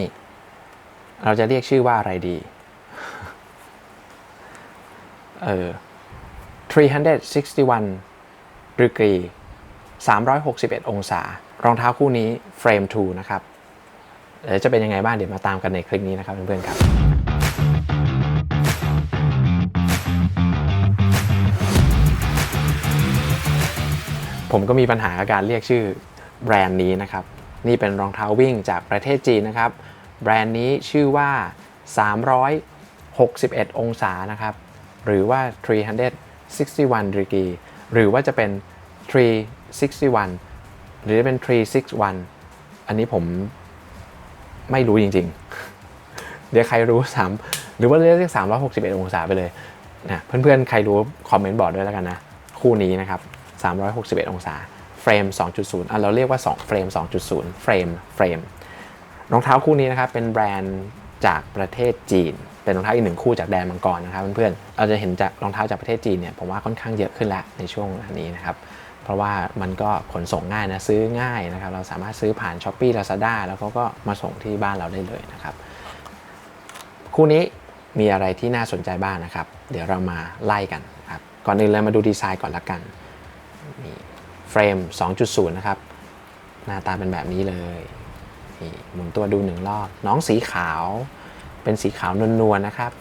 นี่ เราจะเรียกชื่อว่าอะไรดี เออ361 degree 361 องศา รองเท้าคู่นี้เฟรม2นะครับเดี๋ยวจะเป็นยังไงบ้างเดี๋ยวมาตามกันในคลิปนี้นะครับเพื่อนๆครับ ผมก็มีปัญหากับการเรียกชื่อแบรนด์นี้นะครับ นี่เป็นรองเท้าวิ่งจากประเทศจีนนะครับ แบรนด์นี้ชื่อว่า 361 องศานะครับ หรือว่า 361 degree หรือว่าจะเป็น 361 หรือจะเป็น 361 อันนี้ผมไม่รู้จริงๆ เดี๋ยวใครรู้สามหรือว่าเรียก361 องศาไปเลยนะเพื่อนๆ ใครรู้คอมเมนต์บอกด้วยแล้วกันนะ คู่นี้นะครับ 361 องศา เฟรม 2.0อะเราเรียกว่า2เฟรม 2.0 เฟรม เฟรม รองเท้าคู่นี้นะครับ เป็นแบรนด์จากประเทศจีน เป็นรองเท้าอีกหนึ่งคู่จากแดนมังกรนะครับเพื่อนๆ เราจะเห็นจากรองเท้าจากประเทศจีนเนี่ยผมว่าค่อนข้างเยอะขึ้นแล้วในช่วงนี้นะครับ เพราะว่ามันก็ขนส่งง่ายนะ ซื้อง่ายนะครับ เราสามารถซื้อผ่าน s h อ p e e Lazada แล้วเขาก็มาส่งที่บ้านเราได้เลยนะครับ คู่นี้มีอะไรที่น่าสนใจบ้างนะครับ เดี๋ยวเรามาไล่กันครับ ก่อนอื่นเลยมาดูดีไซน์ก่อนละกันนี่ เฟรม 2.0 นะครับ หน้าตาเป็นแบบนี้เลยนี่หมุนตัวดูหนึ่งรอบ น้องสีขาว เป็นสีขาวนวลๆนะครับ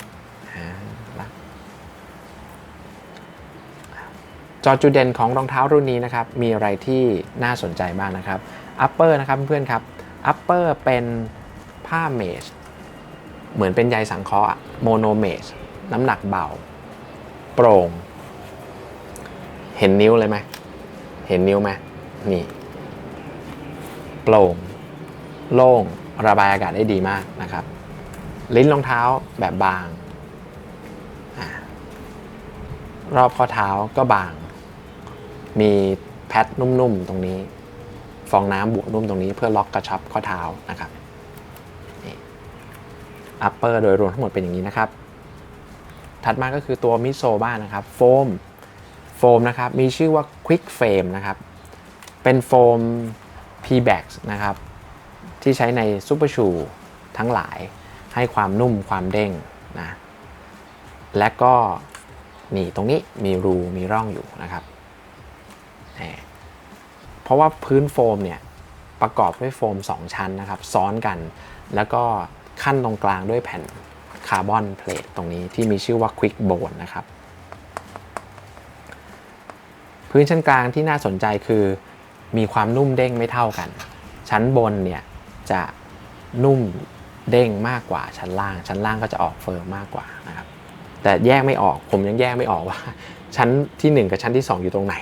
จอจุดเด่นของรองเท้ารุ่นนี้นะครับ มีอะไรที่น่าสนใจบ้างนะครับอัปเปอร์นะครับเพื่อนๆครับอัปเปอร์เป็นผ้าเมชเหมือนเป็นใยสังเคราะห์โมโนเมชน้ำหนักเบา โปร่ง เห็นนิ้วเลยไหม เห็นนิ้วไหมนี่ โปร่ง โล่ง ระบายอากาศได้ดีมากนะครับ ลิ้นรองเท้าแบบบางอรอบข้อเท้าก็บาง มีแพดนุ่มๆตรงนี้ ฟองน้ำบุนุ่มตรงนี้เพื่อล็อกกระชับข้อเท้านะครับอัปเปอร์โดยรวมทั้งหมดเป็นอย่างนี้นะครับ ถัดมาก็คือตัวมิโซบ้านะครับ โฟม โฟมนะครับมีชื่อว่า Quick Frame นะครับ เป็นโฟม P-Bax นะครับ ที่ใช้ในซูเปอร์ชูทั้งหลายให้ความนุ่มความเด้งนะและก็นี่ตรงนี้มีรูมีร่องอยู่นะครับ เพราะว่าพื้นโฟมเนี่ยประกอบด้วยโฟม 2 ชั้นนะครับ ซ้อนกัน แล้วก็ขั้นตรงกลางด้วยแผ่นคาร์บอนเพลทตรงนี้ที่มีชื่อว่า Quick Bone นะครับ พื้นชั้นกลางที่น่าสนใจคือมีความนุ่มเด้งไม่เท่ากัน ชั้นบนเนี่ยจะนุ่มเด้งมากกว่าชั้นล่าง ชั้นล่างก็จะออกเฟิร์มมากกว่านะครับแต่แยกไม่ออกผมยังแยกไม่ออกว่า ชั้นที่ 1 กับชั้นที่ 2 อยู่ตรงไหน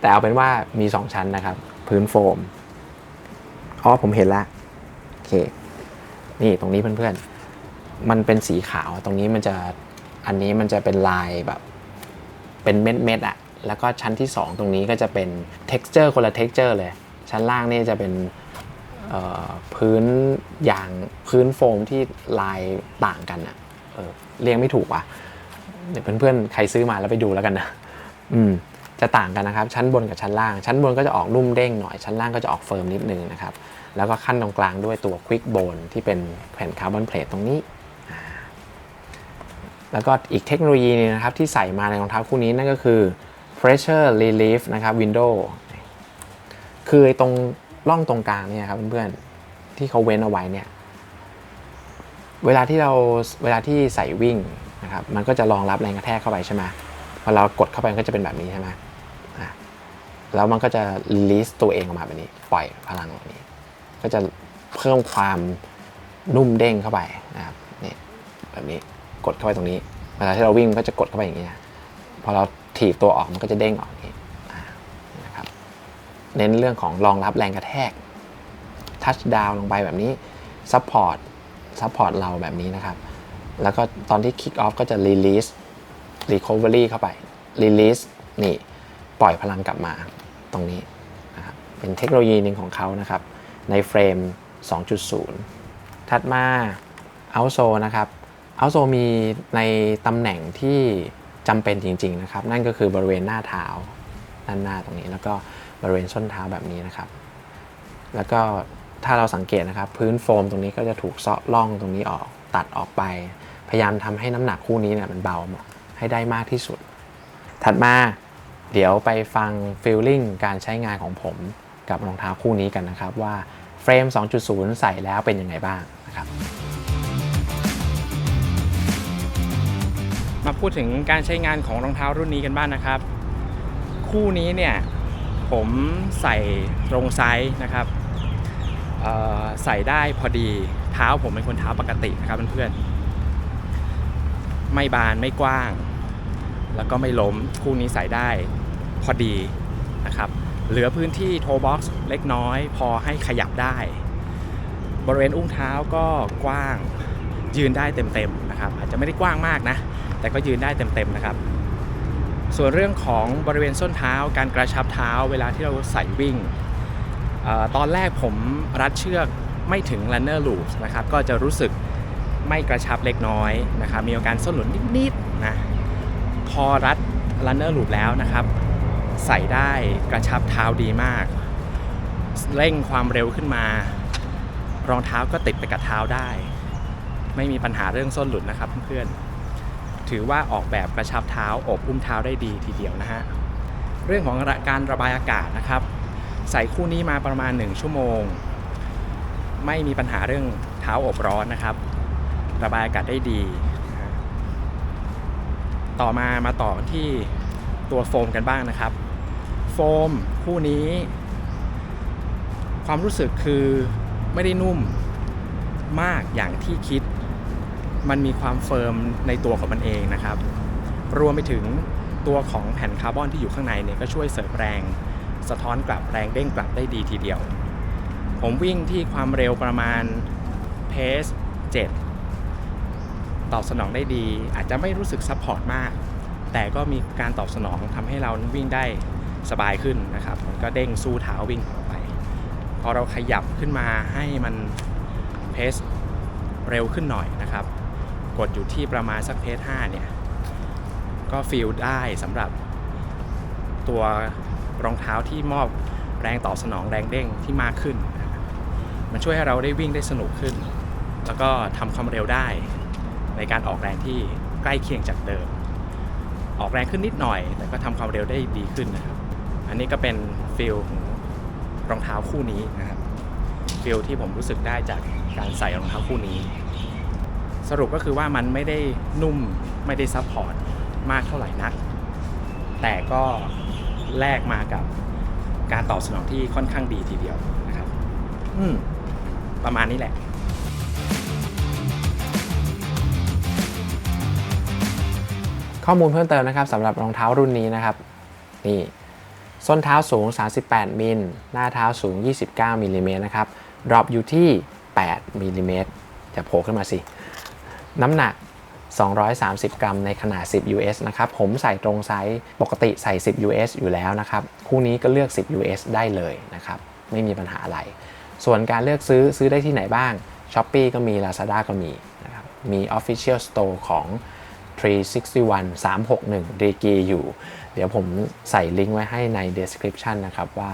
แต่เอาเป็นว่ามี 2 ชั้นนะครับ พื้นโฟมอ๋อผมเห็นละโอเคนี่ตรงนี้เพื่อนๆ มันเป็นสีขาวตรงนี้มันจะอันนี้มันจะเป็นลายแบบ เป็นเม็ดเม็ดๆอะ แล้วก็ชั้นที่ 2 ตรงนี้ก็จะเป็น t e x t อร์คนละ t e x t อร์เลย ชั้นล่างนี่จะเป็นพื้นยางพื้นโฟมที่ลายต่างกันอะเออเรียงไม่ถูกว่ะเดี๋ยวเพื่อนๆ ใครซื้อมาแล้วไปดูแล้วกันนะอืมจะต่างกันนะครับ ชั้นบนกับชั้นล่าง ชั้นบนก็จะออกนุ่มเด้งหน่อย ชั้นล่างก็จะออกเฟิร์มนิดนึงนะครับ แล้วก็ขั้นตรงกลางด้วยตัว Quick Bone ที่เป็นแผ่นคาร์บอนเพลทตรงนี้ แล้วก็อีกเทคโนโลยีนึงนะครับที่ใส่มาในรองเท้าคู่นี้นั่นก็คือ pressure relief นะครับ window คือตรงร่องตรงกลางเนี่ยครับเพื่อนๆที่เขาเว้นเอาไว้เนี่ย เวลาที่เราเวลาที่ใส่วิ่งนะครับมันก็จะรองรับแรงกระแทกเข้าไปใช่ไหมพอเรากดเข้าไปมันก็จะเป็นแบบนี้ใช่ไหมอะแล้วมันก็จะ release ตัวเองออกมาแบบนี้ ปล่อยพลังแบบนี้ ก็จะเพิ่มความนุ่มเด้งเข้าไปนะครับนี่แบบนี้กดเข้าไปตรงนี้ เวลาที่เราวิ่งมันก็จะกดเข้าไปอย่างนี้นะพอเรา ถีบตัวออกมันก็จะเด้งออกนี่นะครับเน้นเรื่องของรองรับแรงกระแทกทัชดาวลงไปแบบนี้ซัพพอร์ตซัพพอร์ตเราแบบนี้นะครับ แล้วก็ตอนที่คิกออฟก็จะรีลีสรีคอเวอรี่เข้าไปรีลีสนี่ปล่อยพลังกลับมาตรงนี้นะครับเป็นเทคโนโลยีหนึ่งของเขานะครับ ในเฟรม 2.0 ถัดมาเอาโซนะครับเอาโซมีในตำแหน่งที่ จำเป็นจริงๆนะครับนั่นก็คือบริเวณหน้าเท้าด้านหน้าตรงนี้ แล้วก็บริเวณส้นเท้าแบบนี้นะครับ แล้วก็ถ้าเราสังเกตนะครับ พื้นโฟมตรงนี้ก็จะถูกเซาะล่องตรงนี้ออกตัดออกไป พยายามทำให้น้ำหนักคู่นี้เนี่ยมันเบาให้ได้มากที่สุด ถัดมาเดี๋ยวไปฟังฟีลลิ่งการใช้งานของผมกับรองเท้าคู่นี้กันนะครับว่าเฟรม 2.0 ใส่แล้วเป็นยังไงบ้างนะครับ มาพูดถึงการใช้งานของรองเท้ารุ่นนี้กันบ้างนะครับ คู่นี้เนี่ยผมใส่ตรงไซส์นะครับใส่ได้พอดีเท้าผมเป็นคนเท้าปกตินะครับเพื่อนๆไม่บานไม่กว้าง แล้วก็ไม่ล้มคู่นี้ใส่ได้พอดีนะครับเหลือพื้นที่โทบ็อกซ์เล็กน้อย พอให้ขยับได้ บริเวณอุ้งเท้าก็กว้างยืนได้เต็มๆนะครับอาจจะไม่ได้กว้างมากนะ แต่ก็ยืนได้เต็มๆนะครับ ส่วนเรื่องของบริเวณส้นเท้า การกระชับเท้าเวลาที่เราใส่วิ่งออตอนแรกผมรัดเชือกไม่ถึง runner loops นะครับก็จะรู้สึกไม่กระชับเล็กน้อยนะครับ มีอาการส้นหลุดนิดๆนะพอรัด runner loop แล้วนะครับ ใส่ได้กระชับเท้าดีมาก เร่งความเร็วขึ้นมา รองเท้าก็ติดไปกับเท้าได้ ไม่มีปัญหาเรื่องส้นหลุดนะครับเพื่อนๆ ถือว่าออกแบบกระชับเท้าอบอุ้มเท้าได้ดีทีเดียวนะฮะเรื่องของการระบายอากาศนะครับ ใส่คู่นี้มาประมาณ 1 ชั่วโมง ไม่มีปัญหาเรื่องเท้าอบร้อนนะครับ ระบายอากาศได้ดี ต่อมามาต่อกันที่ตัวโฟมกันบ้างนะครับ โฟมคู่นี้ ความรู้สึกคือไม่ได้นุ่มมากอย่างที่คิด มันมีความเฟิร์มในตัวของมันเองนะครับ รวมไปถึงตัวของแผ่นคาร์บอนที่อยู่ข้างในเนี่ยก็ช่วยเสริมแรง สะท้อนกลับแรงเด้งกลับได้ดีทีเดียว ผมวิ่งที่ความเร็วประมาณเพส7ตอบสนองได้ดี อาจจะไม่รู้สึกซัพพอร์ตมาก แต่ก็มีการตอบสนองทำให้เราวิ่งได้สบายขึ้นนะครับ มันก็เด้งสู้เท้าวิ่งออกไป พอเราขยับขึ้นมาให้มันเพสเร็วขึ้นหน่อยนะครับ กดอยู่ที่ประมาณสักเพส5เนี่ย ก็ฟีลได้สำหรับตัวรองเท้าที่มอบแรงตอบสนองแรงเด้งที่มากขึ้น มันช่วยให้เราได้วิ่งได้สนุกขึ้น แล้วก็ทำความเร็วได้ในการออกแรงที่ใกล้เคียงจากเดิม ออกแรงขึ้นนิดหน่อย แต่ก็ทำความเร็วได้ดีขึ้นนะครับ อันนี้ก็เป็นฟีลของรองเท้าคู่นี้นะครับฟีลที่ผมรู้สึกได้จากการใส่รองเท้าคู่นี้ สรุปก็คือว่ามันไม่ได้นุ่มไม่ได้ซับพอร์ตมากเท่าไหร่นัก แต่ก็แลกมากับการตอบสนองที่ค่อนข้างดีทีเดียวนะครับ อืม ประมาณนี้แหละข้อมูลเพิ่มเติมนะครับสำหรับรองเท้ารุ่นนี้นะครับ นี่ ส้นเท้าสูง 38 มิล หน้าเท้าสูง 29มิลลิเมตรนะครับ ดรอปอยู่ที่ 8มิลลิเมตรจะโผล่ขึ้นมาสิ น้ำหนัก 230 กรัมในขนาด 10 US นะครับ ผมใส่ตรงไซส์ปกติใส่ 10 US อยู่แล้วนะครับ คู่นี้ก็เลือก 10 US ได้เลยนะครับ ไม่มีปัญหาอะไร ส่วนการเลือกซื้อซื้อได้ที่ไหนบ้าง s h อ p e e ก็มี Lazada ก็มีนะครับ มี Official Store ของ 361 361 d ก g อยู่ เดี๋ยวผมใส่ลิงก์ไว้ให้ใน description นะครับว่า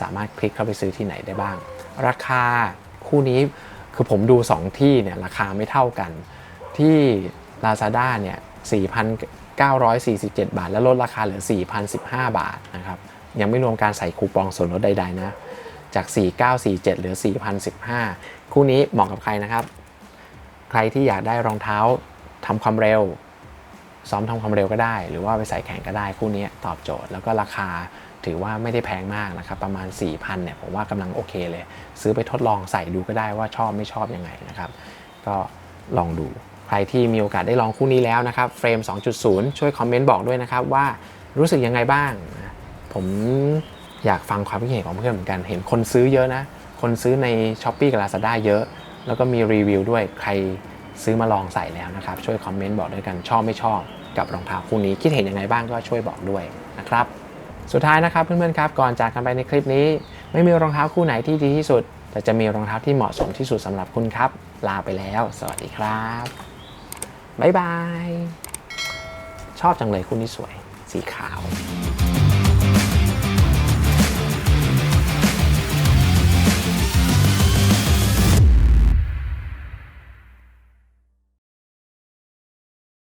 สามารถคลิกเข้าไปซื้อที่ไหนได้บ้าง ราคาคู่นี้คือผมดู 2 ที่เนี่ยราคาไม่เท่ากัน ที่ Lazada เนี่ย4,947 บาท แล้วลดราคาเหลือ 4,015 บาทนะครับยังไม่รวมการใส่คูปองส่วนลดใดๆนะ จาก 4,947เหลือ 4,015 คู่นี้เหมาะกับใครนะครับ ใครที่อยากได้รองเท้าทำความเร็ว ซ้อมทำความเร็วก็ได้ หรือว่าไปใส่แข่งก็ได้ คู่นี้ตอบโจทย์ แล้วก็ราคาถือว่าไม่ได้แพงมากนะครับ ประมาณ 4,000เนี่ยผมว่ากำลังโอเคเลย ซื้อไปทดลองใส่ดูก็ได้ว่าชอบไม่ชอบยังไงนะครับ ก็ลองดู ใครที่มีโอกาสได้ลองคู่นี้แล้วนะครับเฟรม 2.0 ช่วยคอมเมนต์บอกด้วยนะครับว่ารู้สึกยังไงบ้าง ผมอยากฟังความคิดเห็นของเพื่อนเหมือนกันเห็นคนซื้อเยอะนะ คนซื้อใน s h อ p e e กับ Lazada เยอะ แล้วก็มีรีวิวด้วยใครซื้อมาลองใส่แล้วนะครับ ช่วยคอมเมนต์บอกด้วยกันชอบไม่ชอบกับรองเท้าคู่นี้คิดเห็นยังไงบ้างก็ช่วยบอกด้วยนะครับสุดท้ายนะครับเพื่อนๆครับก่อนจากกันไปในคลิปนี้ ไม่มีรองเท้าคู่ไหนที่ดีที่สุด แต่จะมีรองเท้าที่เหมาะสมที่สุดสำหรับคุณครับ ลาไปแล้ว สวัสดีครับ บ๊ายบาย ชอบจังเลยคู่นี้สวย สีขาว